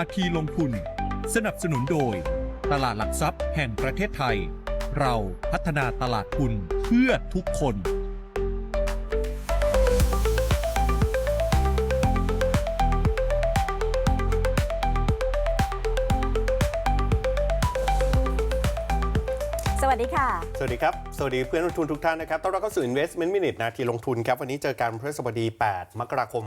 าทีลงทุน สนับสนุนโดย ตลาดหลักทรัพย์แห่งประเทศไทย เราพัฒนาตลาดทุนเพื่อทุกคน สวัสดีค่ะ สวัสดีครับ สวัสดีเพื่อนลงทุนทุกท่านนะครับ ต้อนรับเข้าสู่ Investment Minute นาทีลงทุนครับ วันนี้เจอกันพฤหัสบดี 8 มกราคม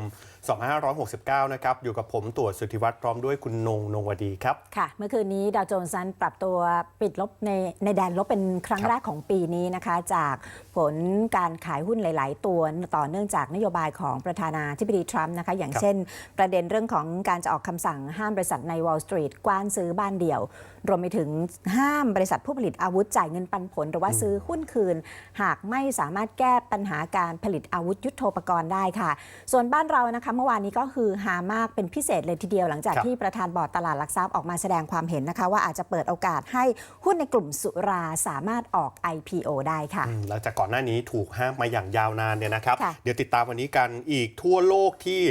2569 นะครับ อยู่กับผมตัวสุทธิวัฒน์พร้อมด้วยคุณนงนงวดีครับ ค่ะ เมื่อคืนนี้ดาวโจนส์นั้นปรับตัวปิดลบในในแดนลบเป็นครั้งรแรกของปีนี้นะคะ จากผลการขายหุ้นหลาย ๆ ตัวต่อเนื่องจากนโยบายของประธานาธิบดีทรัมป์นะคะ อย่างเช่น ประเด็นเรื่องของการจะออกคำสั่งห้ามบริษัทใน Wall Street กว้านซื้อบ้านเดี่ยว รวมไปถึงห้ามบริษัทผู้ผลิตอาวุธจ่ายเงินปันผลหรือว่าซื้อหุ้นคืน หากไม่สามารถแก้ปัญหาการผลิตอาวุธยุโทโธปกรณ์ได้ค่ะ ส่วนบ้านเรานะคะเมื่อวานนี้ก็คือฮามากเป็นพิเศษเลยทีเดียวหลังจากครับที่ประธานบอร์ดตลาดหลักทรัพย์ออกมาแสดงความเห็นนะคะว่าอาจจะเปิดโอกาสให้หุ้นในกลุ่มสุราสามารถออก IPO ได้ค่ะอืมหลังจากก่อนหน้านี้ถูกห้ามมาอย่างยาวนานเนี่ยนะครับ ค่ะ เดี๋ยวติดตามวันนี้กันอีกทั่วโลกที่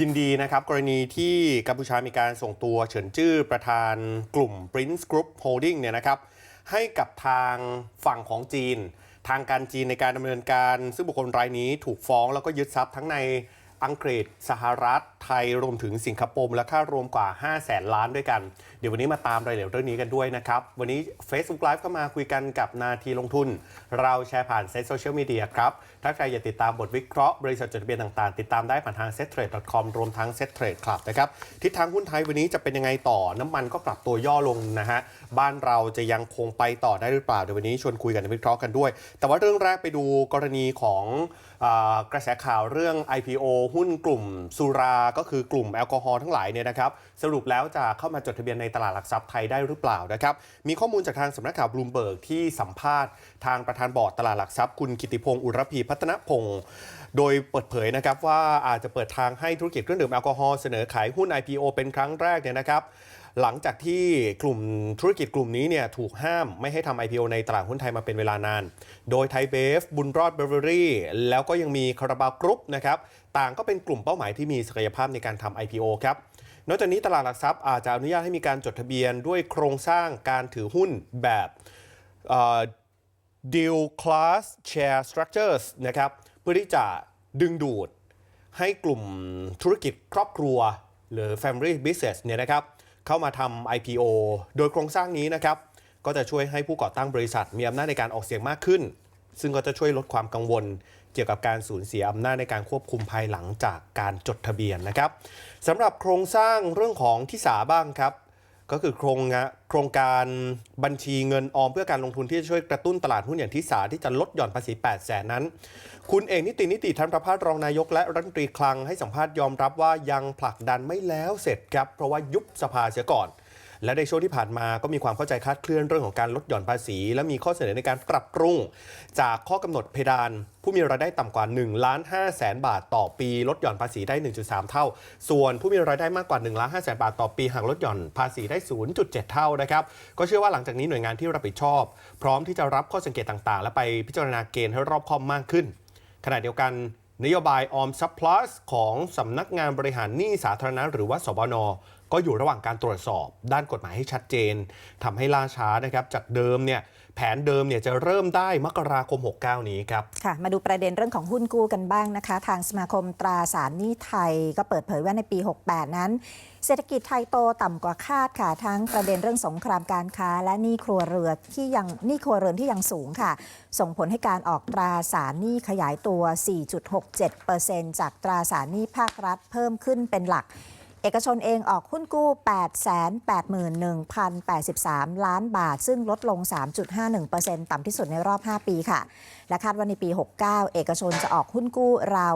ยินดีนะครับ กรณีที่กัมพูชามีการส่งตัวเฉินจื้อประธานกลุ่ม Prince Group Holding เนี่ยนะครับ ให้กับทางฝั่งของจีน ทางการจีนในการดำเนินการ ซึ่งบุคคลรายนี้ถูกฟ้องแล้วก็ยึดทรัพย์ทั้งในอังกฤษ สหรัฐ ไทย รวมถึงสิงคโปร์มูลค่ารวมกว่า 5 0 0แสนล้านด้วยกัน เดี๋ยววันนี้มาตามรายละเอียดเรื่องนี้กันด้วยนะครับ วันนี้ Facebook Live เข้ามาคุยกันกับนาทีลงทุน เราแชร์ผ่านเซ็ตโซเชียลมีเดียครับ ถ้าใครอยากติดตามบทวิเคราะห์บริษัทจดทะเบียนต่างๆ ติดตามได้ผ่านทาง settrade.com รวมทั้ง set trade club นะครับ ทิศทางหุ้นไทยวันนี้จะเป็นยังไงต่อ น้ำมันก็ปรับตัวย่อลงนะฮะ บ้านเราจะยังคงไปต่อได้หรือเปล่าเดี๋ยววันนี้ชวนคุยกันในวิเคราะห์กันด้วย แต่ว่าเรื่องแรกไปดูกรณีของอกระแสข่าวเรื่อง IPO หุ้นกลุ่มสุราก็คือกลุ่มแอลกอฮอล์ทั้งหลายเนี่ยนะครับสรุปแล้วจะเข้ามาจดทะเบียนในตลาดหลักทรัพย์ไทยได้หรือเปล่านะครับมีข้อมูลจากทางสำนักข่าวบลูมเบิร์กที่สัมภาษณ์ทางประธานบอร์ดตลาดหลักทรัพย์คุณกิติพงศ์อุรพีพัฒนพงศ์โดยเปิดเผยนะครับว่าอาจจะเปิดทางให้ธุรกิจเครื่องดื่มแอลกอฮอล์เสนอขายหุ้น IPO เป็นครั้งแรกเนี่ยนะครับ หลังจากที่กลุ่มธุรกิจกลุ่มนี้เนี่ยถูกห้ามไม่ให้ทำ IPO ในตลาดหุ้นไทยมาเป็นเวลานาน โดยไทยเบฟ บุญรอดเบเวอรี่แล้วก็ยังมีคาราบาวกรุ๊ปนะครับต่างก็เป็นกลุ่มเป้าหมายที่มีศักยภาพในการทำ IPO ครับนอกจากนี้ตลาดหลักทรัพย์อาจจะอนุญาตให้มีการจดทะเบียนด้วยโครงสร้างการถือหุ้นแบบ deal class share structures นะครับเพื่อที่จะดึงดูดให้กลุ่มธุรกิจครอบครัว หรือ family business เนี่ยนะครับ เข้ามาทำ IPO โดยโครงสร้างนี้นะครับ ก็จะช่วยให้ผู้ก่อตั้งบริษัท มีอำนาจในการออกเสียงมากขึ้น ซึ่งก็จะช่วยลดความกังวล เกี่ยวกับการสูญเสียอำนาจในการควบคุมภายหลังจากการจดทะเบียนนะครับสำหรับโครงสร้างเรื่องของที่สาบ้างครับก็คือโครงงะโครงการบัญชีเงินออมเพื่อการลงทุนที่จะช่วยกระตุ้นตลาดหุ้นอย่างที่สาที่จะลดหย่อนภาษี 8 แสนนั้น คุณเอกนิตินิติธนประภาสรองนายกและรัฐมนตรีคลังให้สัมภาษณ์ยอมรับว่ายังผลักดันไม่แล้วเสร็จครับ เพราะว่ายุบสภาเสียก่อน และในช่วงที่ผ่านมาก็มีความเข้าใจคลาดเคลื่อนเรื่องของการลดหย่อนภาษี และมีข้อเสนอในการปรับปรุง จากข้อกำหนดเพดาน ผู้มีรายได้ต่ำกว่า1ล้าน5แสนบาทต่อปี ลดหย่อนภาษีได้ 1.3 เท่า ส่วนผู้มีรายได้มากกว่า1ล้าน5แสนบาทต่อปีหากลดหย่อนภาษีได้ 0.7 เท่านะครับก็เชื่อว่าหลังจากนี้หน่วยงานที่รับผิดชอบ พร้อมที่จะรับข้อสังเกตต่างๆ และไปพิจารณาเกณฑ์ให้รอบคอบมากขึ้น ขณะเดียวกันนโยบายออมซับพลัสของสำนักงานบริหารหนี้สาธารณะหรือว่าสบนก็อยู่ระหว่างการตรวจสอบ ด้านกฎหมายให้ชัดเจนทำให้ล่าช้านะครับจากเดิมเนี่ย แผนเดิมเนี่ยจะเริ่มได้มกราคม 69 นี้ครับ ค่ะ มาดูประเด็นเรื่องของหุ้นกู้กันบ้างนะคะ ทางสมาคมตราสารหนี้ไทยก็เปิดเผยว่าในปี 68 นั้น เศรษฐกิจไทยโตต่ำกว่าคาดค่ะ ทั้งประเด็นเรื่องสงครามการค้า และหนี้ครัวเรือนที่ยังหนี้ครัวเรือนที่ยังสูงค่ะ ส่งผลให้การออกตราสารหนี้ขยายตัว 4.67%จากตราสารหนี้ภาครัฐเพิ่มขึ้นเป็นหลัก เอกชนเองออกหุ้นกู้ 881,083 ล้านบาท ซึ่งลดลง 3.51%ต่ำที่สุดในรอบ 5 ปีค่ะ และคาดว่าในปี 69 เอกชนจะออกหุ้นกู้ราว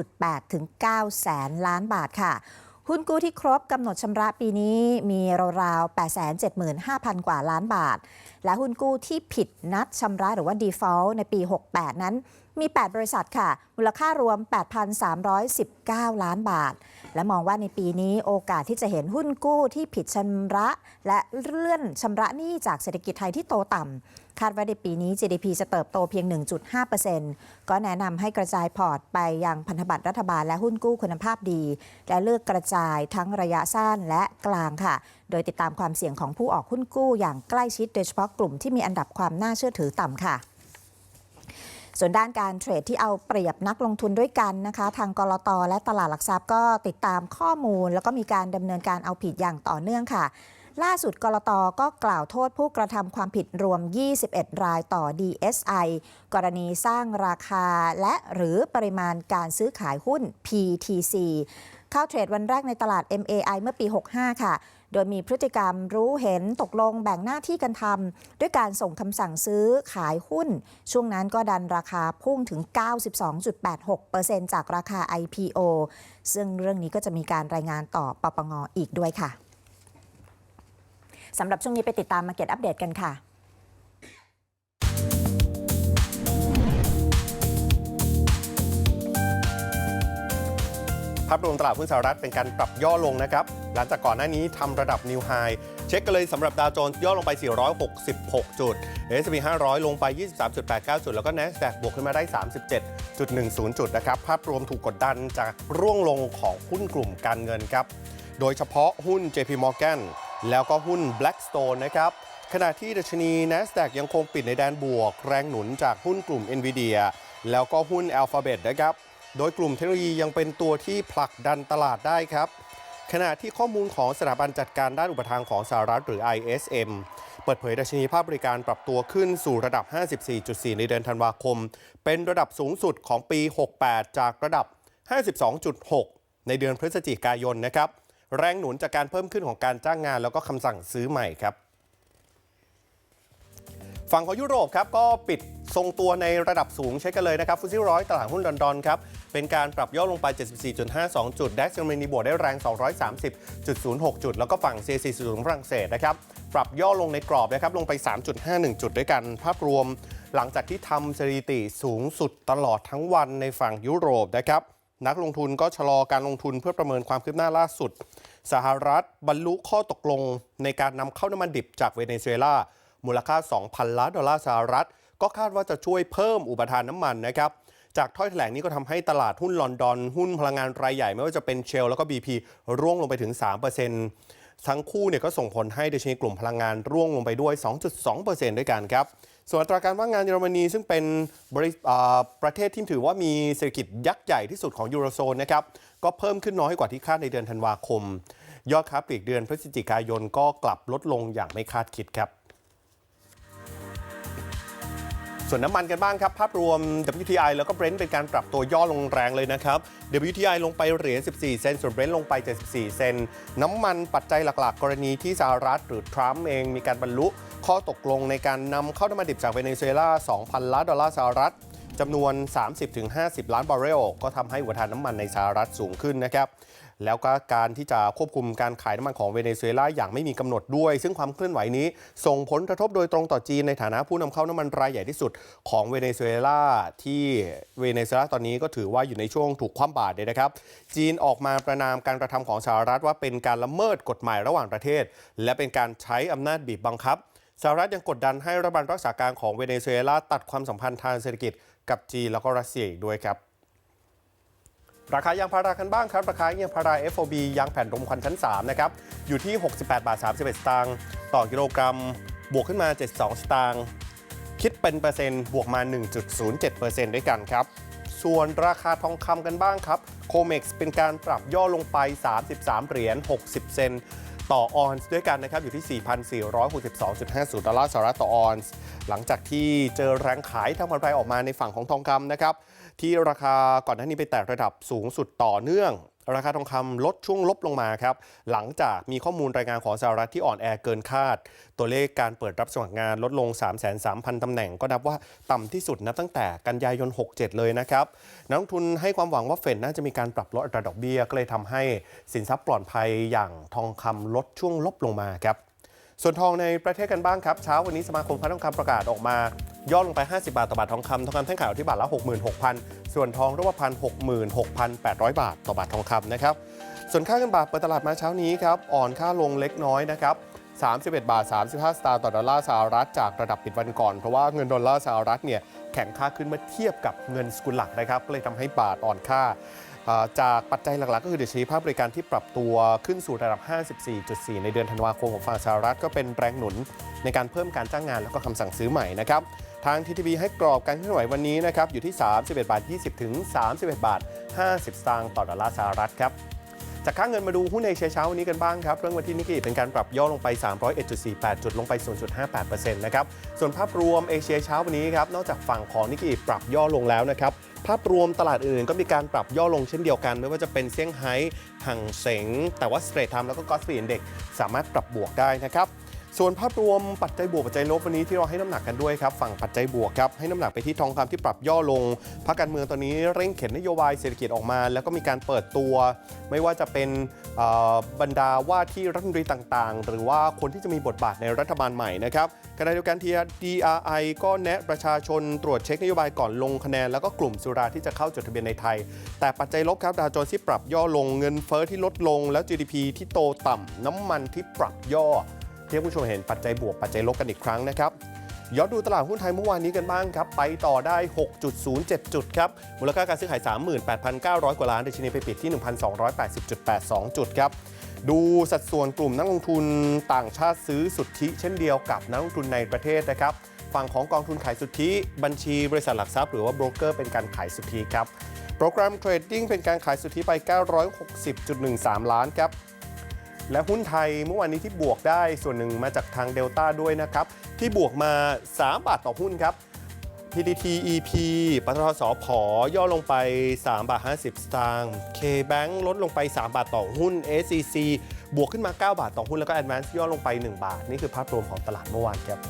8.8 ถึง 9 แสนล้านบาทค่ะ หุ้นกู้ที่ครบกำหนดชำระปีนี้มีราวๆ 875,000 กว่าล้านบาท และหุ้นกู้ที่ผิดนัดชำระหรือว่า default ในปี 68 นั้น มี 8 บริษัทค่ะ มูลค่ารวม 8,319 ล้านบาท และมองว่าในปีนี้โอกาสที่จะเห็นหุ้นกู้ที่ผิดชำระ และเลื่อนชำระหนี้จากเศรษฐกิจไทยที่โตต่ำ คาดว่าในปีนี้ GDP จะเติบโตเพียง 1.5%ก็แนะนำให้กระจายพอร์ตไปยังพันธบัตรรัฐบาลและหุ้นกู้คุณภาพดี และเลือกกระจายทั้งระยะสั้นและกลางค่ะ โดยติดตามความเสี่ยงของผู้ออกหุ้นกู้อย่างใกล้ชิดโดยเฉพาะกลุ่มที่มีอันดับความน่าเชื่อถือต่ำค่ะ ส่วนด้านการเทรดที่เอาเปรียบนักลงทุนด้วยกันนะคะ ทางกรตและตลาดหลักทรัพย์ก็ติดตามข้อมูล แล้วก็มีการดำเนินการเอาผิดอย่างต่อเนื่องค่ะ ล่าสุดกรตก็กล่าวโทษผู้กระทำความผิดรวม 21 รายต่อ DSI กรณีสร้างราคาและหรือปริมาณการซื้อขายหุ้น PTC เข้าเทรดวันแรกในตลาด MAI เมื่อปี 65 ค่ะ โดยมีพฤติกรรมรู้เห็นตกลงแบ่งหน้าที่กันทำด้วยการส่งคำสั่งซื้อขายหุ้น ช่วงนั้นก็ดันราคาพุ่งถึง 92.86%จากราคา IPO ซึ่งเรื่องนี้ก็จะมีการรายงานต่อปปงอีกด้วยค่ะสำหรับช่วงนี้ไปติดตามมาเก็ตอัปเดตกันค่ะ ภาพรวมตลาดหุ้นสหรัฐเป็นการปรับย่อลงนะครับ หลังจากก่อนหน้านี้ทำระดับนิวไฮเช็คกันเลยสำหรับดาวโจนส์ย่อลงไป 466 จุด S&P 500 ลงไป 23.89 จุด แล้วก็ NASDAQ บวกขึ้นมาได้ 37.10 จุดนะครับ ภาพรวมถูกกดดันจากร่วงลงของหุ้นกลุ่มการเงินครับ โดยเฉพาะหุ้น JP Morgan แล้วก็หุ้น Blackstone นะครับขณะที่ดัชนี NASDAQ ยังคงปิดในแดนบวก แรงหนุนจากหุ้นกลุ่ม NVIDIA แล้วก็หุ้น Alphabet นะครับ โดยกลุ่มเทคโนโลยียังเป็นตัวที่ผลักดันตลาดได้ครับ ขณะที่ข้อมูลของสถาบันจัดการด้านอุปทานของสหรัฐหรือ ISM เปิดเผยดัชนีภาคบริการปรับตัวขึ้นสู่ระดับ 54.4 ในเดือนธันวาคม เป็นระดับสูงสุดของปี 68 จากระดับ 52.6 ในเดือนพฤศจิกายนนะครับ แรงหนุนจากการเพิ่มขึ้นของการจ้างงานแล้วก็คำสั่งซื้อใหม่ครับ ฝั่งของยุโรปครับก็ปิดทรงตัวในระดับสูงเช็คกันเลยนะครับฟุตซี่ร้อยตลาดหุ้นลอนดอนครับเป็นการปรับย่อลงไป 74.52 จุด ดัคเซอร์เมนีบวกได้แรง 230.06 จุด แล้วก็ฝั่ง CAC 40ฝรั่งเศสนะครับปรับย่อลงในกรอบนะครับลงไป 3.51 จุดด้วยกัน ภาพรวมหลังจากที่ทำสถิติสูงสุดตลอดทั้งวันในฝั่งยุโรปนะครับนักลงทุนก็ชะลอการลงทุนเพื่อประเมินความคืบหน้าล่าสุด สหรัฐบรรลุข้อตกลงในการนำเข้าน้ำมันดิบจากเวเนซุเอลา มูลค่า 2,000 ล้านดอลลาร์สหรัฐ ก็คาดว่าจะช่วยเพิ่มอุปทานน้ำมันนะครับจากถ้อยแถลงนี้ก็ทำให้ตลาดหุ้นลอนดอน หุ้นพลังงานรายใหญ่ไม่ว่าจะเป็นเชลแล้วก็ BP ร่วงลงไปถึง 3%ทั้งคู่เนี่ยก็ส่งผลให้ดัชนีกลุ่มพลังงานร่วงลงไปด้วย 2.2%ด้วยกันครับ ส่วนอัตราการว่างงานเยอรมนีซึ่งเป็นบริอ่าประเทศที่ถือว่ามีเศรษฐกิจยักษ์ใหญ่ที่สุดของยูโรโซนนะครับก็เพิ่มขึ้นน้อยกว่าที่คาดในเดือนธันวาคม ยอดค้าปลีกเดือนพฤศจิกายนก็กลับลดลงอย่างไม่คาดคิดครับ ส่วนน้ำมันกันบ้างครับ ภาพรวม WTI แล้วก็ Brent เป็นการปรับตัวย่อลงแรงเลยนะครับ WTI ลงไปเหรียญ 14 เซนต์ ส่วน Brent ลงไป 74 เซนต์ น้ำมันปัจจัยหลักๆ กรณีที่สหรัฐหรือทรัมป์เองมีการบรรลุข้อตกลงในการนำเข้าน้ำมันดิบจากเวเนซุเอลา 2,000 ล้านดอลลาร์สหรัฐจำนวน 30-50 ล้านบาร์เรล ก็ทำให้อุปทานน้ำมันในสหรัฐสูงขึ้นนะครับ แล้วก็การที่จะควบคุมการขายน้ำมันของเวเนซุเอลาอย่างไม่มีกำหนดด้วย ซึ่งความเคลื่อนไหวนี้ ส่งผลกระทบโดยตรงต่อจีนในฐานะผู้นำเข้าน้ำมันรายใหญ่ที่สุดของเวเนซุเอลาที่เวเนซุเอลาตอนนี้ก็ถือว่าอยู่ในช่วงถูกคว่ำบาตรเลยนะครับ จีนออกมาประนามการกระทำของสหรัฐว่าเป็นการละเมิดกฎหมายระหว่างประเทศ และเป็นการใช้อำนาจบีบบังคับสหรัฐยังกดดันให้รัฐบาลรักษาการของเวเนซุเอลาตัดความสัมพันธ์ทางเศรษฐกิจกับจีนแล้วก็รัสเซียอีกด้วยครับ ราคายางพารากันบ้างครับ ราคายางพารา FOB ยางแผ่นรมควันชั้น 3 นะครับ อยู่ที่ 68 บาท 31 สตางค์ต่อกิโลกรัม บวกขึ้นมา 72 สตางค์คิดเป็นเปอร์เซ็นต์บวกมา 1.07%ด้วยกันครับ ส่วนราคาทองคำกันบ้างครับโคเม็กซ์เป็นการปรับย่อลงไป 33 เหรียญ 60 เซนต์ต่อออนซ์ด้วยกันนะครับ อยู่ที่ 4,462.50 ดอลลาร์สหรัฐต่อออนซ์ หลังจากที่เจอแรงขายทางกำไรออกมาในฝั่งของทองคำนะครับ ที่ราคาก่อนหน้านี้ไปแตะระดับสูงสุดต่อเนื่อง ราคาทองคำลดช่วงลบลงมาครับ หลังจากมีข้อมูลรายงานของสหรัฐที่อ่อนแอเกินคาด ตัวเลขการเปิดรับสมัครงานลดลง 3,300,000 ตำแหน่งก็นับว่าต่ำที่สุดนับตั้งแต่กันยายน 67 เลยนะครับ นักลงทุนให้ความหวังว่าเฟดน่าจะมีการปรับลดอัตราดอกเบี้ยก็เลยทำให้สินทรัพย์ปลอดภัยอย่างทองคำลดช่วงลบลงมาครับส่วนทองในประเทศกันบ้างครับ เช้าวันนี้สมาคมค้าทองคำประกาศออกมา ย่อลงไป 50 บาทต่อบาททองคำทองคำแท่งขายอยู่ที่บาทละ 66,000 ส่วนทองรูปพรรณ66,800 บาทต่อบาททองคำนะครับ ส่วนค่าเงินบาทเปิดตลาดมาเช้านี้ครับ อ่อนค่าลงเล็กน้อยนะครับ31 บาท 35 สตางค์ต่อดอลลาร์สหรัฐจากระดับปิดวันก่อน เพราะว่าเงินดอลลาร์สหรัฐเนี่ยแข็งค่าขึ้นเมื่อเทียบกับเงินสกุลหลักนะครับ ก็เลยทำให้บาทอ่อนค่าอ่า จากปัจจัยหลัก ๆ ก็คือดัชนีภาคบริการที่ปรับตัวขึ้นสู่ระดับ 54.4 ในเดือนธันวาคมของฝั่งสหรัฐก็เป็นแรงหนุนในการเพิ่มการจ้างงานแล้วก็คำสั่งซื้อใหม่นะครับทางททบีให้กรอบการเคลื่อนไหววันนี้นะครับอยู่ที่ 31 บาท 20 ถึง 31 บาท 50 สตางค์ต่อดอลลาร์สหรัฐครับ จากค่าเงินมาดูหุ้นในเช้าวันนี้กันบ้างครับ เรื่องวันที่นิกเกิเป็นการปรับย่อลงไป 301.48 จุดลงไป 0.58%นะครับ ส่วนภาพรวมเอเชียเช้าวันนี้ครับ นอกจากฝั่งของนิกเกิปรับย่อลงแล้วนะครับภาพรวมตลาดอื่นก็มีการปรับย่อลงเช่นเดียวกัน ไม่ว่าจะเป็นเซี่ยงไฮ้ หังเสงแต่ว่าสเตรทไทม์แล้วก็กอสฟีนเด็กสามารถปรับบวกได้นะครับ ส่วนภาพรวมปัจจัยบวกปัจจัยลบวันนี้ที่เราให้น้ำหนักกันด้วยครับฝั่งปัจจัยบวกครับให้น้ำหนักไปที่ทองคำที่ปรับย่อลงพรรคการเมืองตอนนี้เร่งเข็นนโยบายเศรษฐกิจออกมา แล้วก็มีการเปิดตัว ไม่ว่าจะเป็นบรรดาว่าที่รัฐมนตรีต่างๆ หรือว่าคนที่จะมีบทบาทในรัฐบาลใหม่นะครับขณะเดียวกันที DRI ก็แนะประชาชนตรวจเช็คนโยบายก่อนลงคะแนน แล้วก็กลุ่มสุราที่จะเข้าจดทะเบียนในไทย แต่ปัจจัยลบครับดาวโจนส์ที่ปรับย่อลงเงินเฟ้อที่ลดลง แล้ว GDP ที่โตต่ำน้ำมันที่ปรับย่อ ที่ให้ผู้ชมเห็นปัจจัยบวกปัจจัยลบกันอีกครั้งนะครับย้อนดูตลาดหุ้นไทยเมื่อวานนี้กันบ้างครับ ไปต่อได้ 6.07 จุดครับ มูลค่าการซื้อขาย 38,900 กว่าล้านดัชนีไปปิดที่ 1,280.82 จุดครับ ดูสัดส่วนกลุ่มนักลงทุนต่างชาติซื้อสุทธิเช่นเดียวกับนักลงทุนในประเทศนะครับ ฝั่งของกองทุนขายสุทธิ บัญชีบริษัทหลักทรัพย์หรือว่าโบรกเกอร์เป็นการขายสุทธิครับ โปรแกรมเทรดดิ้งเป็นการขายสุทธิไป 960.13 ล้านครับ และหุ้นไทยเมื่อวานนี้ที่บวกได้ส่วนหนึ่งมาจากทางเดลต้าด้วยนะครับ ที่บวกมา 3 บาทต่อหุ้นครับ PTT EP ปตทสผย่อลงไป 3 บาท 50 สตางค์ K-Bank ลดลงไป 3 บาทต่อหุ้น SCC บวกขึ้นมา 9 บาทต่อหุ้นแล้วก็ Advance ย่อลงไป 1 บาท นี่คือภาพรวมของตลาดเมื่อวานครับ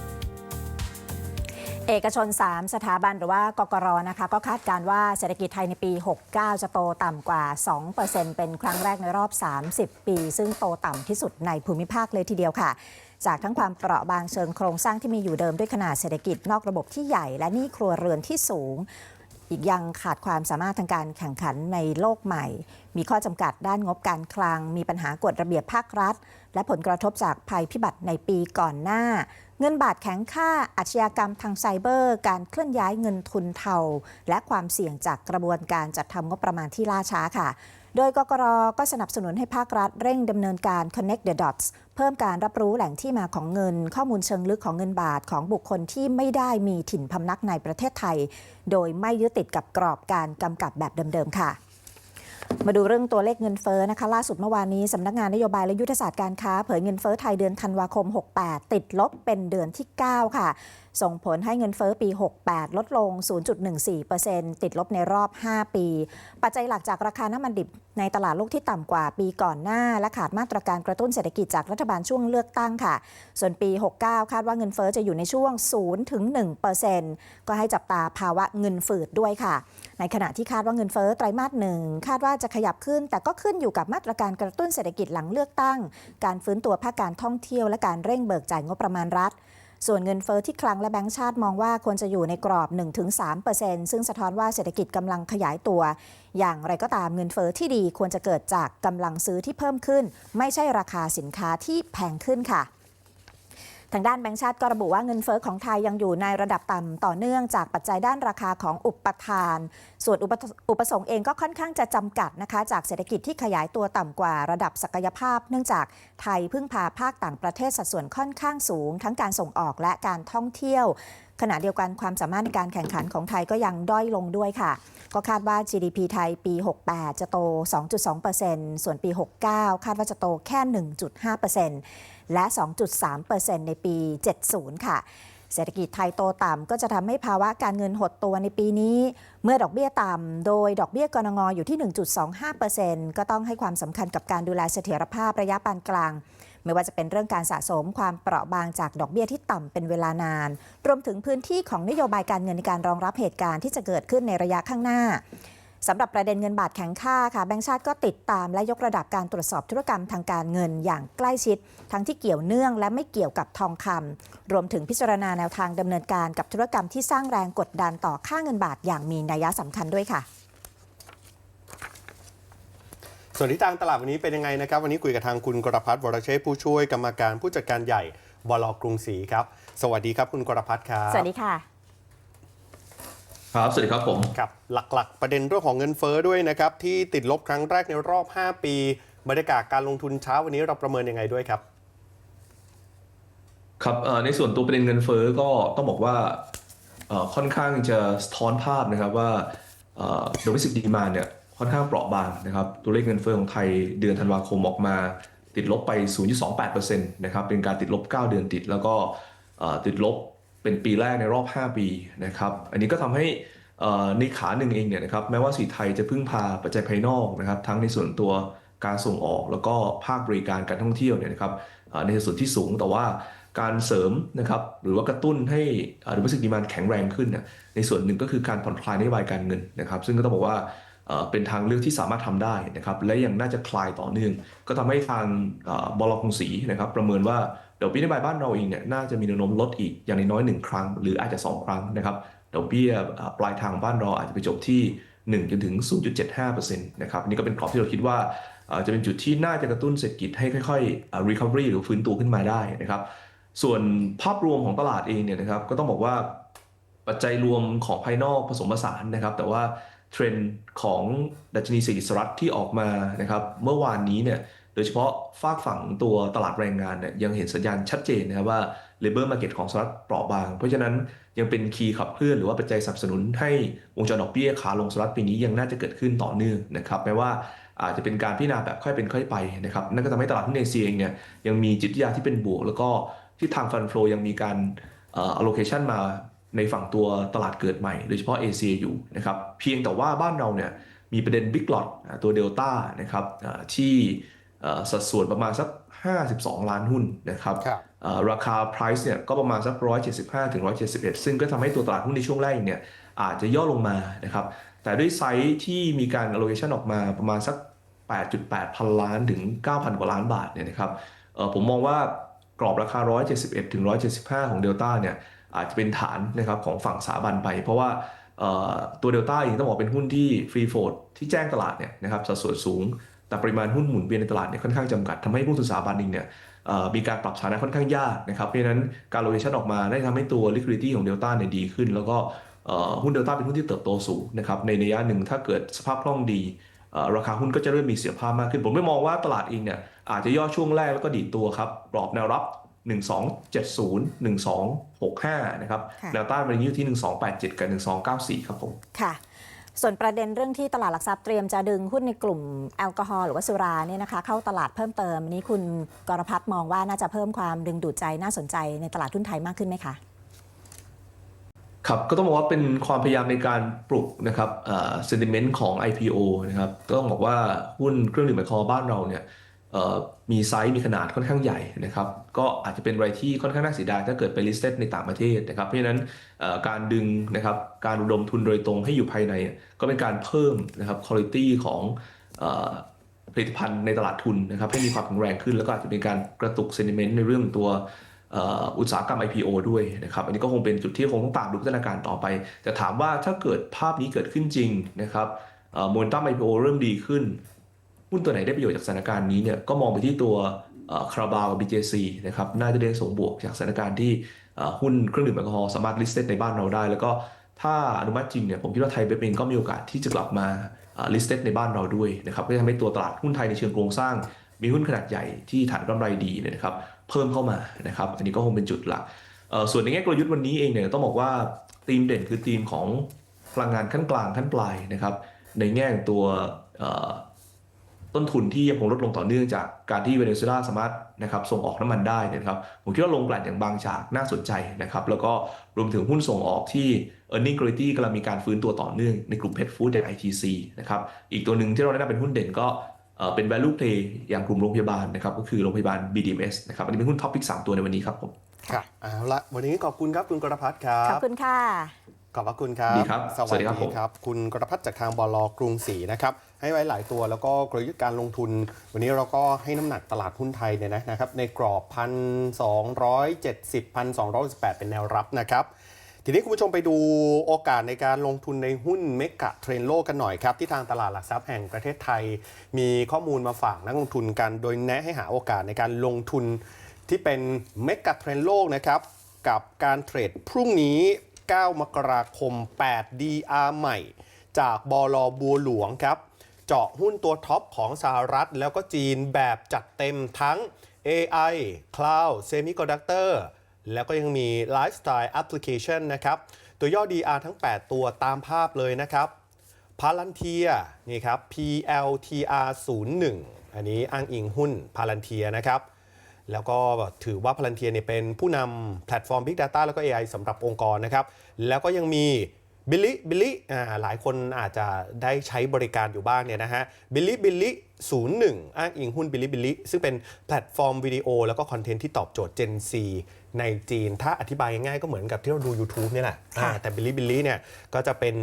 เอกชน 3 สถาบันหรือว่ากกรนะคะก็คาดการว่าเศรษฐกิจไทยในปี 69 จะโตต่ำกว่า 2%เป็นครั้งแรกในรอบ 30 ปี ซึ่งโตต่ำที่สุดในภูมิภาคเลยทีเดียวค่ะ จากทั้งความเปราะบางเชิงโครงสร้างที่มีอยู่เดิมด้วยขนาดเศรษฐกิจนอกระบบที่ใหญ่ และหนี้ครัวเรือนที่สูง อีกยังขาดความสามารถทางการแข่งขันในโลกใหม่ มีข้อจำกัดด้านงบการคลัง มีปัญหากฎระเบียบภาครัฐ และผลกระทบจากภัยพิบัติในปีก่อนหน้า เงินบาทแข็งค่าอาชญากรรมทางไซเบอร์ การเคลื่อนย้ายเงินทุนเทาและความเสี่ยงจากกระบวนการจัดทำงบประมาณที่ล่าช้าค่ะ โดยกกรก็สนับสนุนให้ภาครัฐเร่งดำเนินการ connect the dots เพิ่มการรับรู้แหล่งที่มาของเงิน ข้อมูลเชิงลึกของเงินบาทของบุคคลที่ไม่ได้มีถิ่นพำนักในประเทศไทย โดยไม่ยึดติดกับกรอบการกำกับแบบเดิมๆค่ะมาดูเรื่องตัวเลขเงินเฟ้อนะคะ ล่าสุดเมื่อวานนี้สำนักงานนโยบายและยุทธศาสตร์การค้า เผยเงินเฟ้อไทยเดือนธันวาคม 68 ติดลบเป็นเดือนที่ 9 ค่ะ ส่งผลให้เงินเฟ้อปี 68 ลดลง 0.14%ติดลบในรอบ 5 ปี ปัจจัยหลักจากราคาน้ำมันดิบในตลาดโลกที่ต่ำกว่าปีก่อนหน้า และขาดมาตรการกระตุ้นเศรษฐกิจจากรัฐบาลช่วงเลือกตั้งค่ะ ส่วนปี 69 คาดว่าเงินเฟ้อจะอยู่ในช่วง 0 ถึง 1%ก็ให้จับตาภาวะเงินฝืดด้วยค่ะ ในขณะที่คาดว่าเงินเฟ้อไตรมาสหนึ่งคาดว่าจะขยับขึ้น แต่ก็ขึ้นอยู่กับมาตรการกระตุ้นเศรษฐกิจหลังเลือกตั้ง การฟื้นตัวภาคการท่องเที่ยวและการเร่งเบิกจ่ายงบประมาณรัฐ ส่วนเงินเฟอ้อที่คลังและแบงก์ชาติมองว่าควรจะอยู่ในกรอบ 1-3%ซึ่งสะท้อนว่าเศรษฐกิจกำลังขยายตัว อย่างไรก็ตามเงินเฟอ้อที่ดีควรจะเกิดจากกำลังซื้อที่เพิ่มขึ้น ไม่ใช่ราคาสินค้าที่แพงขึ้นค่ะ ทางด้านแบงก์ชาติก็ระบุว่าเงินเฟอ้อของไทยยังอยู่ในระดับต่ำต่อเนื่องจากปัจจัยด้านราคาของอุปทาน ส่วนอุปอปสงค์เองก็ค่อนข้างจะจำกัดนะคะ จากเศรษฐกิจที่ขยายตัวต่ำกว่าระดับศักยภาพ เนื่องจากไทยพึ่งพาภาคต่างประเทศสัดส่วนค่อนข้างสูง ทั้งการส่งออกและการท่องเที่ยว ขณะเดียวกันความสามารถในการแข่งขันของไทยก็ยังด้อยลงด้วยค่ะ ก็คาดว่า GDP ไทยปี 68 จะโต 2.2%ส่วนปี 69 คาดว่าจะโตแค่ 1.5% และ 2.3%ในปี 70 ค่ะเศรษฐกิจไทยโตต่ำก็จะทำให้ภาวะการเงินหดตัวในปีนี้ เมื่อดอกเบี้ยต่ำ โดยดอกเบี้ยกรงงอยู่ที่ 1.25%ก็ต้องให้ความสำคัญกับการดูแลเสถียรภาพระยะปานกลาง ไม่ว่าจะเป็นเรื่องการสะสมความเปราะบางจากดอกเบี้ยที่ต่ำเป็นเวลานาน รวมถึงพื้นที่ของนโยบายการเงินในการรองรับเหตุการณ์ที่จะเกิดขึ้นในระยะข้างหน้า สำหรับประเด็นเงินบาทแข็งค่าค่ะแบงก์ชาติก็ติดตามและยกระดับการตรวจสอบธุรกรรมทางการเงินอย่างใกล้ชิด ทั้งที่เกี่ยวเนื่องและไม่เกี่ยวกับทองคำรวมถึงพิจารณาแนวทางดำเนินการกับธุรกรรมที่สร้างแรงกดดันต่อค่าเงินบาทอย่างมีนัยสำคัญด้วยค่ะส่วนที่ทางตลาดวันนี้เป็นยังไงนะครับ วันนี้คุยกับทางคุณกรพัฒน์วรเชษฐ์ผู้ช่วยกรรมการผู้จัดการใหญ่บลกรุงศรีครับ สวัสดีครับคุณกรพัฒน์ครับ สวัสดีค่ะ ครับ สวัสดีครับผมครับหลักๆ ประเด็นเรื่องของเงินเฟ้อด้วยนะครับ ที่ติดลบครั้งแรกในรอบ 5 ปีบรรยากาศการลงทุนเช้าวันนี้เราประเมินยังไงด้วยครับ ครับเอ่อในส่วนตัวประเด็นเงินเฟ้อก็ต้องบอกว่าเอ่อค่อนข้างจะสะท้อนภาพนะครับว่าโดเมสิกดีมานเนี่ยค่อนข้างเปราะบางนะครับตัวเลขเงินเฟ้อของไทยเดือนธันวาคมออกมา ติดลบไป 0.28%นะครับเป็นการติดลบ 9 เดือนติดแล้วก็เอ่อติดลบ เป็นปีแรกในรอบ 5 ปีนะครับ อันนี้ก็ทำให้ในขาหนึ่งเองเนี่ยนะครับ แม้ว่าสีไทยจะพึ่งพาปัจจัยภายนอกนะครับ ทั้งในส่วนตัวการส่งออกแล้วก็ภาคบริการการท่องเที่ยวเนี่ยนะครับในส่วนที่สูงแต่ว่าการเสริมนะครับหรือว่ากระตุ้นให้ดิม o สิกดีมานแข็งแรงขึ้นเนี่ยในส่วนหนึ่งก็คือการผ่อนคลายนโยบายการเงินนะครับ ซึ่งก็ต้องบอกว่า เป็นทางเลือกที่สามารถทำได้นะครับและยังน่าจะคลายต่อเนื่อง ก็ทำให้ทางเอ่อบลกรุงศรีนะครับประเมินว่าดอกเบี้ยนโยบายบ้านเราเองเนี่ยน่าจะมีแนวโน้มลดอีกอย่างน้อยหนึ่งครั้ง หรืออาจจะ 2 ครั้งนะครับดอกเบี้ยปลายทางบ้านเราอาจจะไปจบที่ 1 จนถึง 0.75%นะครับนี่ก็เป็นกรอบที่เราคิดว่าจะเป็นจุดที่น่าจะกระตุ้นเศรษฐกิจให้ค่อยๆเอ่อ recovery หรือฟื้นตัวขึ้นมาได้นะครับ ส่วนภาพรวมของตลาดเองเนี่ยนะครับก็ต้องบอกว่าปัจจัยรวมของภายนอกผสมผสานนะครับ แต่ว่า เทรนด์ของดัชนีเศรษฐกิจสหรัฐที่ออกมานะครับเมื่อวานนี้เนี่ยโดยเฉพาะฝากฝั่งตัวตลาดแรงงานเนี่ยยังเห็นสัญญาณชัดเจนนะครับว่า labor market ของสหรัฐเปราะบาง เพราะฉะนั้นยังเป็นคีย์ขับเคลื่อนหรือว่าปัจจัยสนับสนุนให้วงจรดอกเบี้ยขาลงสหรัฐปีนี้ยังน่าจะเกิดขึ้นต่อเนื่องนะครับแม้ว่าอาจจะเป็นการพิจารณาแบบค่อยเป็นค่อยไปนะครับนั่นก็ทำให้ตลาดหุ้นเอเชียเองเนี่ยยังมีจิตวิทยาที่เป็นบวก แล้วก็ที่ทางฟัน flow ยังมีการ allocation มา ในฝั่งตัวตลาดเกิดใหม่ โดยเฉพาะเอเชียอยู่นะครับเพียงแต่ว่าบ้านเราเนี่ยมีประเด็น Big Lot อ่าตัวเดลต้านะครับอ่าที่เอ่อสัดส่วนประมาณสัก 52 ล้านหุ้นนะครับครับเอ่อราคา price เนี่ยก็ประมาณสัก 175ถึง171 ซึ่งก็ทำให้ตัวตลาดหุ้นในช่วงแรกเนี่ยอาจจะย่อลงมานะครับแต่ด้วยไซส์ที่มีการ allocation ออกมาประมาณสัก 8.8 พันล้านถึง 9,000 กว่าล้านบาทเนี่ยนะครับเอ่อผมมองว่ากรอบราคา 171ถึง175 ของเดลต้าเนี่ย อาจจะเป็นฐานนะครับของฝั่งสถาบันไป เพราะว่าตัวเดลต้าเองต้องบอกเป็นหุ้นที่ฟรีโฟดที่แจ้งตลาดเนี่ยนะครับสัดส่วนสูง แต่ปริมาณหุ้นหมุนเวียนในตลาดเนี่ยค่อนข้างจำกัดทำให้ผู้ถือสถาบันเองเนี่ยมีการปรับฐานะค่อนข้างยากนะครับเพราะฉะนั้นการ allocation ออกมาได้ทำให้ตัว liquidity ของเดลต้าเนี่ยดีขึ้น แล้วก็หุ้นเดลต้าเป็นหุ้นที่เติบโตสูงนะครับในระยะหนึ่งถ้าเกิดสภาพคล่องดีราคาหุ้นก็จะเริ่มมีเสียภาพมากขึ้น ผมไม่มองว่าตลาดเองเนี่ยอาจจะย่อช่วงแรกแล้วก็ดีดตัวครับกรอบแนวรับ 1270 1265 นะครับค่ะแนวต้านวันนี้อยู่ที่ 1287 กับ 1294 ครับผม ค่ะ ส่วนประเด็นเรื่องที่ตลาดหลักทรัพย์เตรียมจะดึงหุ้นในกลุ่มแอลกอฮอล์หรือว่าสุราเนี่ยนะคะเข้าตลาดเพิ่มเติมอันนี้คุณกรพัฒน์มองว่าน่าจะเพิ่มความดึงดูดใจน่าสนใจในตลาดหุ้นไทยมากขึ้นไหมคะครับก็ต้องบอกว่าเป็นความพยายามในการปลุกนะครับเซนติเมนต์ของ IPO นะครับก็ต้องบอกว่าหุ้นเครื่องดื่มแอลกอฮอล์บ้านเราเนี่ยเอ่อ มีไซส์มีขนาดค่อนข้างใหญ่นะครับ ก็อาจจะเป็นอะไรที่ค่อนข้างน่าเสียดายถ้าเกิดไป listed ในต่างประเทศนะครับ เพราะฉะนั้นการดึงนะครับการระดมทุนโดยตรงให้อยู่ภายในก็เป็นการเพิ่มนะครับคุณภาพของอผลิตภัณฑ์ในตลาดทุนนะครับให้มีความแข็งแรงขึ้น แล้วก็อาจจะเป็นการกระตุกเซนิเมนต์ในเรื่องตัวอุตสาหกรรม IPO ด้วยนะครับ อันนี้ก็คงเป็นจุดที่คงต้องตามดูพัฒนาการต่อไป แต่ถามว่าถ้าเกิดภาพนี้เกิดขึ้นจริงนะครับโมเมนตัม IPO เริ่มดีขึ้น หุ้นตัวไหนได้ประโยชน์จากสถานการณ์นี้เนี่ยก็มองไปที่ตัวคาราบาวกับ BJC นะครับน่าจะได้ส่งบวกจากสถานการณ์ที่หุ้นเครื่องดื่มแอลกอฮอล์สามารถ listed ในบ้านเราได้ แล้วก็ถ้าอนุมัติจริงเนี่ยผมคิดว่าไทยเบฟเองก็มีโอกาสที่จะกลับมาเอ่อ listed ในบ้านเราด้วยนะครับก็จะทำให้ตัวตลาดหุ้นไทยในเชิงโครงสร้าง มีหุ้นขนาดใหญ่ที่ฐานกำไรดีเนี่ยนะครับเพิ่มเข้ามานะครับอันนี้ก็คงเป็นจุดหลักส่วนในแง่กลยุทธ์วันนี้เองเนี่ยต้องบอกว่าธีมเด่นคือธีมของพลังงานขั้นกลางขั้นปลายนะครับในแง่ตัว ต้นทุนที่ยังคงลดลงต่อเนื่องจากการที่เวเนซุเอลาสามารถนะครับส่งออกน้ำมันได้เนยนะครับผมคิดว่าลงกลั่นอย่างบางจากน่าสนใจนะครับแล้วก็รวมถึงหุ้นส่งออกที่ e a r n i n g quality กำลังมีการฟื้นตัวต่อเนื่องในกลุ่ม pet food ใน ITC นะครับอีกตัวหนึ่งที่เราแนะนำเป็นหุ้นเด่นก็เอ่อเป็น value play อย่างกลุ่มโรงพยาบาลนะครับก็คือโรงพยาบาล BDMS นะครับอันนี้เป็นหุ้นท็อปพิก3ตัวในวันนี้ครับผมครับเอาละวันนี้ขอบคุณครับคุณกรพัฒน์ครัขอบบคุณค่ะ ขอบพระคุณครับ ดีครับสวัสสวัสดีดีครับผมครับ คุณกรพัฒน์จากทางบลกรุงศรีนะครับ ให้ไว้หลายตัวแล้วก็กลยุทธ์การลงทุน วันนี้เราก็ให้น้ำหนักตลาดหุ้นไทยเนี่ยนะครับ ในกรอบ 1,270 1,218 เป็นแนวรับนะครับ ทีนี้คุณผู้ชมไปดูโอกาสในการลงทุนในหุ้นเมกะเทรนโลกกันหน่อยครับ ที่ทางตลาดหลักทรัพย์แห่งประเทศไทย มีข้อมูลมาฝากนักลงทุนกัน โดยแนะให้หาโอกาสในการลงทุนที่เป็นเมกะเทรนโลกนะครับกับการเทรดพรุ่งนี้ 9 มกราคม 8 DR ใหม่ จากบลบัวหลวงครับ เจาะหุ้นตัวท็อปของสหรัฐแล้วก็จีนแบบจัดเต็มทั้ง AI Cloud Semiconductor แล้วก็ยังมี Lifestyle Application นะครับ ตัวย่อ DR ทั้ง 8 ตัวตามภาพเลยนะครับพาลันเทียนี่ครับ PLTR 01อันนี้อ้างอิงหุ้นพาลันเทียนะครับ แล้วก็ถือว่าพาลันเทียเนี่ยเป็นผู้นำแพลตฟอร์ม Big Data แล้วก็ AI สำหรับองค์กรนะครับ แล้วก็ยังมีบิลลี่บิลลี่หลายคนอาจจะได้ใช้บริการอยู่บ้างเนี่ยนะฮะบิลลี่บิลลี่01อ้างอิงหุ้นบิลลี่บิลลี่ซึ่งเป็นแพลตฟอร์มวิดีโอแล้วก็คอนเทนต์ที่ตอบโจทย์ Gen Z ในจีน ถ้าอธิบายง่ายๆก็เหมือนกับที่เราดู YouTube เนี่ยแหละค่ะอ่าแต่บิลลี่บิลลี่เนี่ยก็จะเป็น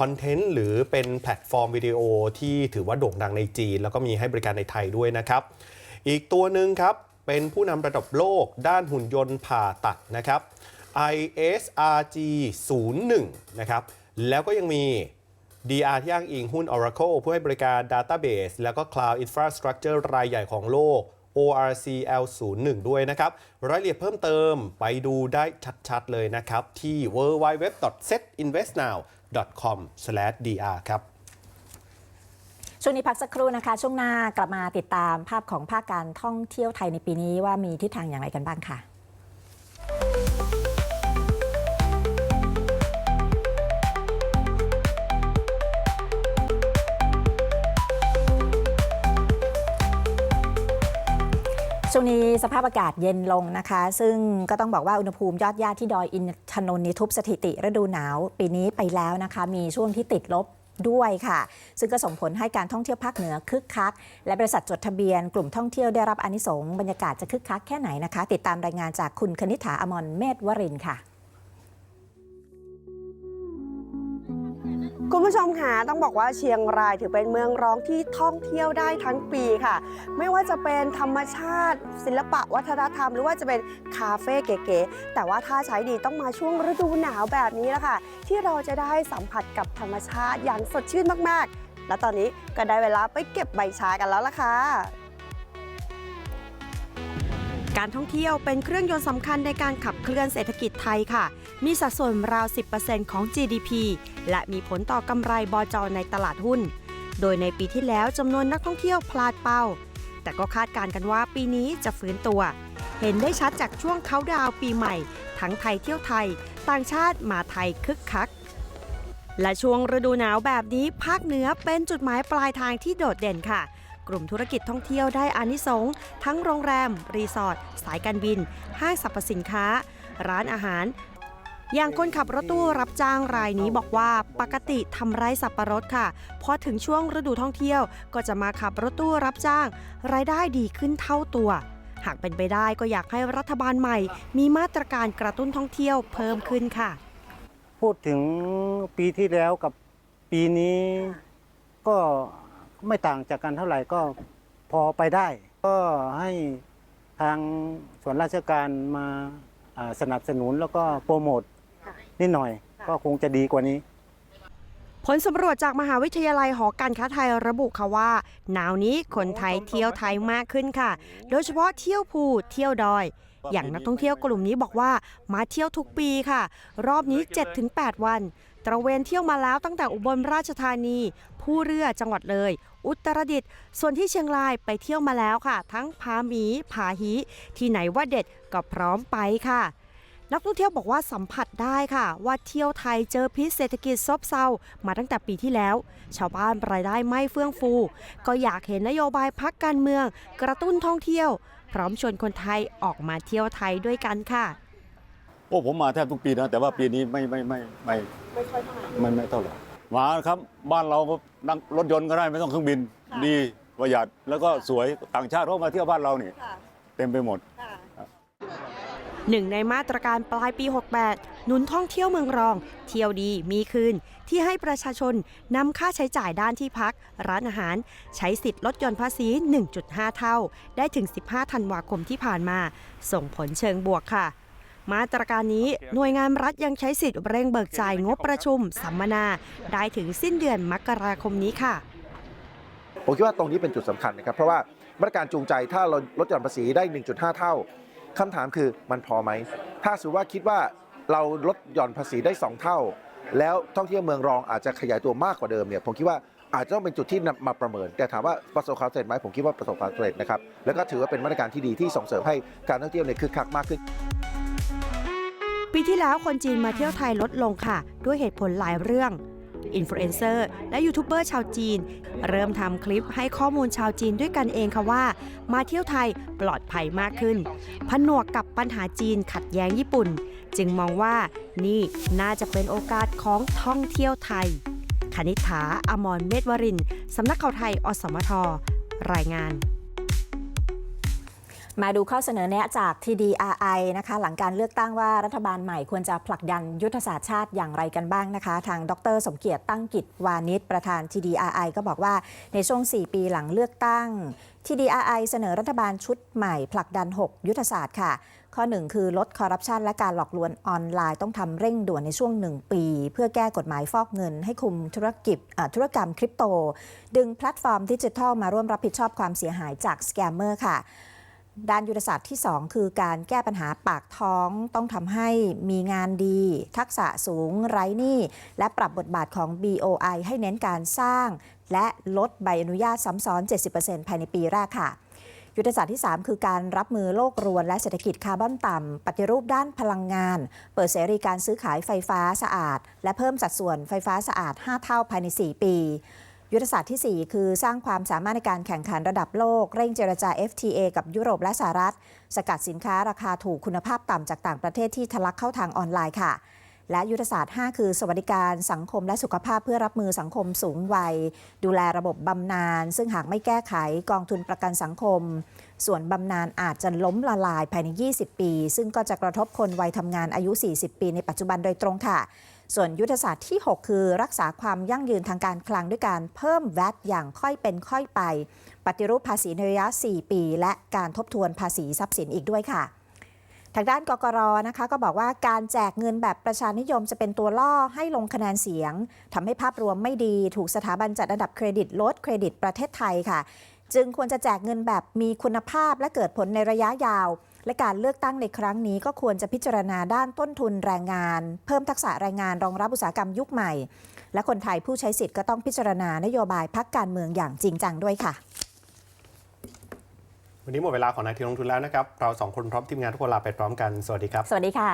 คอนเทนต์หรือเป็นแพลตฟอร์มวิดีโอที่ถือว่าโด่งดังในจีน แล้วก็มีให้บริการในไทยด้วยนะครับ อีกตัวหนึ่งครับ เป็นผู้นำระดับโลกด้านหุ่นยนต์ผ่าตัดนะครับ ISRG 01นะครับ แล้วก็ยังมี DR ที่อ้างอิงหุ้น Oracle ผู้ให้บริการ Database แล้วก็ Cloud Infrastructure รายใหญ่ของโลก ORCL 01ด้วยนะครับ รายละเอียดเพิ่มเติมไปดูได้ชัดๆเลยนะครับ ที่ www.setinvestnow.com/dr ครับ ช่วงนี้พักสักครู่นะคะ ช่วงหน้ากลับมาติดตามภาพของภาคการท่องเที่ยวไทยในปีนี้ว่ามีทิศทางอย่างไรกันบ้างค่ะช่วงนี้สภาพอากาศเย็นลงนะคะ ซึ่งก็ต้องบอกว่าอุณหภูมิยอดย่าที่ดอยอินทนนท์นี่ทุบสถิติฤดูหนาว ปีนี้ไปแล้วนะคะ มีช่วงที่ติดลบ ด้วยค่ะ ซึ่งก็ส่งผลให้การท่องเที่ยวภาคเหนือคึกคัก และบริษัทจดทะเบียนกลุ่มท่องเที่ยวได้รับอนิสงส์บรรยากาศจะคึกคักแค่ไหนนะคะ ติดตามรายงานจากคุณคณิษฐาอมรเมธวรินค่ะ คุณผู้ชมค่ะต้องบอกว่าเชียงรายถือเป็นเมืองร้องที่ท่องเที่ยวได้ทั้งปีค่ะ ไม่ว่าจะเป็นธรรมชาติ ศิลปะวัฒนธรรม หรือว่าจะเป็นคาเฟ่เก๋ๆแต่ว่าถ้าใช้ดีต้องมาช่วงฤดูหนาวแบบนี้แหละค่ะ ที่เราจะได้สัมผัสกับธรรมชาติอย่างสดชื่นมากๆ และตอนนี้ก็ได้เวลาไปเก็บใบชากันแล้วล่ะค่ะ การท่องเที่ยวเป็นเครื่องยนต์สำคัญในการขับเคลื่อนเศรษฐกิจไทยค่ะ มีสัดส่วนราว 10%ของ GDP และมีผลต่อกำไรบอจอในตลาดหุ้น โดยในปีที่แล้วจำนวนนักท่องเที่ยวพลาดเป้า แต่ก็คาดการณ์กันว่าปีนี้จะฟื้นตัว เห็นได้ชัดจากช่วงเขาดาวปีใหม่ ทั้งไทยเที่ยวไทย ต่างชาติมาไทยคึกคัก และช่วงฤดูหนาวแบบนี้ภาคเหนือเป็นจุดหมายปลายทางที่โดดเด่นค่ะ กลุ่มธุรกิจท่องเที่ยวได้อานิสงส์ทั้งโรงแรม รีสอร์ท สายการบิน ห้างสรรพสินค้า ร้านอาหาร อย่างคนขับรถตู้รับจ้างรายนี้บอกว่าปกติทำไร่สับปะรดค่ะ พอถึงช่วงฤดูท่องเที่ยว ก็จะมาขับรถตู้รับจ้าง รายได้ดีขึ้นเท่าตัวหากเป็นไปได้ก็อยากให้รัฐบาลใหม่ มีมาตรการกระตุ้นท่องเที่ยวเพิ่มขึ้นค่ะ พูดถึงปีที่แล้วกับปีนี้ก็ ไม่ต่างจากกันเท่าไหร่ก็พอไปได้ ก็ให้ทางส่วนราชการมาสนับสนุนแล้วก็โปรโมทนิดหน่อยก็คงจะดีกว่านี้ ผลสำรวจจากมหาวิทยาลัยหอการค้าไทยระบุค่ะว่า หนาวนี้คนไทยเที่ยวไทยมากขึ้นค่ะ โดยเฉพาะเที่ยวภูเที่ยวดอย อย่างนักท่องเที่ยวกลุ่มนี้บอกว่ามาเที่ยวทุกปีค่ะ รอบนี้ 7-8 วัน ตระเวนเที่ยวมาแล้วตั้งแต่อุบลราชธานี ผู้เรือจังหวัดเลย อุตรดิตถ์ส่วนที่เชียงรายไปเที่ยวมาแล้วค่ะ ทั้งผาหมีผาฮีที่ไหนว่าเด็ดก็พร้อมไปค่ะนักท่องเที่ยวบอกว่าสัมผัสได้ค่ะ ว่าเที่ยวไทยเจอพิษเศรษฐกิจซบเซามาตั้งแต่ปีที่แล้ว ชาวบ้านรายได้ไม่เฟื่องฟู ก็อยากเห็นนโยบายพักการเมือง กระตุ้นท่องเที่ยว พร้อมชวนคนไทยออกมาเที่ยวไทยด้วยกันค่ะโอ้ผมมาแทบทุกปีนะแต่ว่าปีนี้ไม่ไม่ไม่ไม่ไม่ค่อยเท่าไหร่ไม่ไม่เท่าไหร่ มาครับบ้านเราก็นั่งรถยนต์ก็ได้ไม่ต้องเครื่องบินดีประหยัดแล้วก็สวยต่างชาติเขามาเที่ยวบ้านเรานี่เต็มไปหมดหนึ่งในมาตรการปลายปี 68 หนุนท่องเที่ยวเมืองรอง เที่ยวดีมีคืน ที่ให้ประชาชนนำค่าใช้จ่ายด้านที่พัก ร้านอาหาร ใช้สิทธิ์ลดหย่อนภาษี 1.5 เท่า ได้ถึง 15 ธันวาคมที่ผ่านมา ส่งผลเชิงบวกค่ะ มาตรการนี้หน่วยงานรัฐยังใช้สิทธิ์เร่งเบิกจ่ายงบประชุม สัมมนา ได้ถึงสิ้นเดือนมกราคมนี้ค่ะ ผมคิดว่าตรงนี้เป็นจุดสำคัญนะครับ เพราะว่ามาตรการจูงใจถ้าเราลดหย่อนภาษีได้ 1.5 เท่าคำถามคือมันพอไหม ถ้าสมมติว่าคิดว่าเราลดหย่อนภาษีได้ 2 เท่า แล้วท่องเที่ยวเมืองรองอาจจะขยายตัวมากกว่าเดิมเนี่ยผมคิดว่าอาจจะต้องเป็นจุดที่นำมาประเมิน แต่ถามว่าประสบความสำเร็จไหมผมคิดว่าประสบความสำเร็จนะครับแล้วก็ถือว่าเป็นมาตรการที่ดีที่ส่งเสริมให้การท่องเที่ยวในยคึกคักมากขึ้น ปีที่แล้วคนจีนมาเที่ยวไทยลดลงค่ะ ด้วยเหตุผลหลายเรื่องอินฟลูเอนเซอร์และยูทูบเบอร์ชาวจีน เริ่มทำคลิปให้ข้อมูลชาวจีนด้วยกันเองค่ะว่า มาเที่ยวไทยปลอดภัยมากขึ้น ผนวกกับปัญหาจีนขัดแย้งญี่ปุ่น จึงมองว่านี่น่าจะเป็นโอกาสของท่องเที่ยวไทยคณิษฐาอมรเมธวริน สำนักข่าวไทย อสมท รายงาน มาดูข้อเสนอแนะจาก TDRI นะคะหลังการเลือกตั้งว่ารัฐบาลใหม่ควรจะผลักดันยุทธศาสตร์ชาติอย่างไรกันบ้างนะคะ ทางดร สมเกียรติตั้งกิจวานิชประธาน TDRI ก็บอกว่าในช่วง 4 ปีหลังเลือกตั้ง TDRI เสนอรัฐบาลชุดใหม่ ผลักดัน 6 ยุทธศาสตร์ค่ะ ข้อ 1 คือลดคอร์รัปชันและการหลอกลวงออนไลน์ต้องทำเร่งด่วนในช่วง 1 ปี เพื่อแก้กฎหมายฟอกเงิน ให้คุมธุรกิจธุรกรรมคริปโต ดึงแพลตฟอร์มดิจิทัลมาร่วมรับผิดชอบความเสียหายจากสแกมเมอร์ค่ะ ด้านยุทธศาสตร์ที่ 2 คือการแก้ปัญหาปากท้องต้องทำให้มีงานดี ทักษะสูงไร้หนี้และปรับบทบาทของ BOI ให้เน้นการสร้าง และลดใบอนุญาตซ้ำซ้อน 70%ภายในปีแรกค่ะ ยุทธศาสตร์ที่ 3 คือการรับมือโลกรวนและเศรษฐกิจคาร์บอนต่ำ ปฏิรูปด้านพลังงาน เปิดเสรีการซื้อขายไฟฟ้าสะอาด และเพิ่มสัดส่วนไฟฟ้าสะอาด 5 เท่าภายใน 4 ปี ยุทธศาสตร์ที่ 4 คือสร้างความสามารถในการแข่งขันระดับโลก เร่งเจรจา FTA กับยุโรปและสหรัฐ สกัดสินค้าราคาถูกคุณภาพต่ำจากต่างประเทศที่ทะลักเข้าทางออนไลน์ค่ะ และยุทธศาสตร์ 5 คือ สวัสดิการสังคมและสุขภาพเพื่อรับมือสังคมสูงวัย ดูแลระบบบำนาญซึ่งหากไม่แก้ไขกองทุนประกันสังคม ส่วนบำนาญอาจจะล้มละลายภายใน 20 ปี ซึ่งก็จะกระทบคนวัยทำงานอายุ 40 ปีในปัจจุบันโดยตรงค่ะ ส่วนยุทธศาสตร์ที่ 6 คือรักษาความยั่งยืนทางการคลังด้วยการเพิ่มแวตอย่างค่อยเป็นค่อยไป ปฏิรูปภาษีในระยะ 4 ปี และการทบทวนภาษีทรัพย์สินอีกด้วยค่ะทางด้านกกรนะคะก็บอกว่าการแจกเงินแบบประชานิยมจะเป็นตัวล่อให้ลงคะแนนเสียงทำให้ภาพรวมไม่ดี ถูกสถาบันจัดอันดับเครดิตลดเครดิตประเทศไทยค่ะ จึงควรจะแจกเงินแบบมีคุณภาพและเกิดผลในระยะยาว และการเลือกตั้งในครั้งนี้ก็ควรจะพิจารณาด้านต้นทุนแรงงาน เพิ่มทักษะแรงงานรองรับอุตสาหกรรมยุคใหม่ และคนไทยผู้ใช้สิทธิ์ก็ต้องพิจารณานโยบายพักการเมืองอย่างจริงจังด้วยค่ะ วันนี้หมดเวลาของนาทีลงทุนแล้วนะครับ เราสองคนพร้อมทีมงานทุกคนลาไปพร้อมกัน สวัสดีครับ สวัสดีค่ะ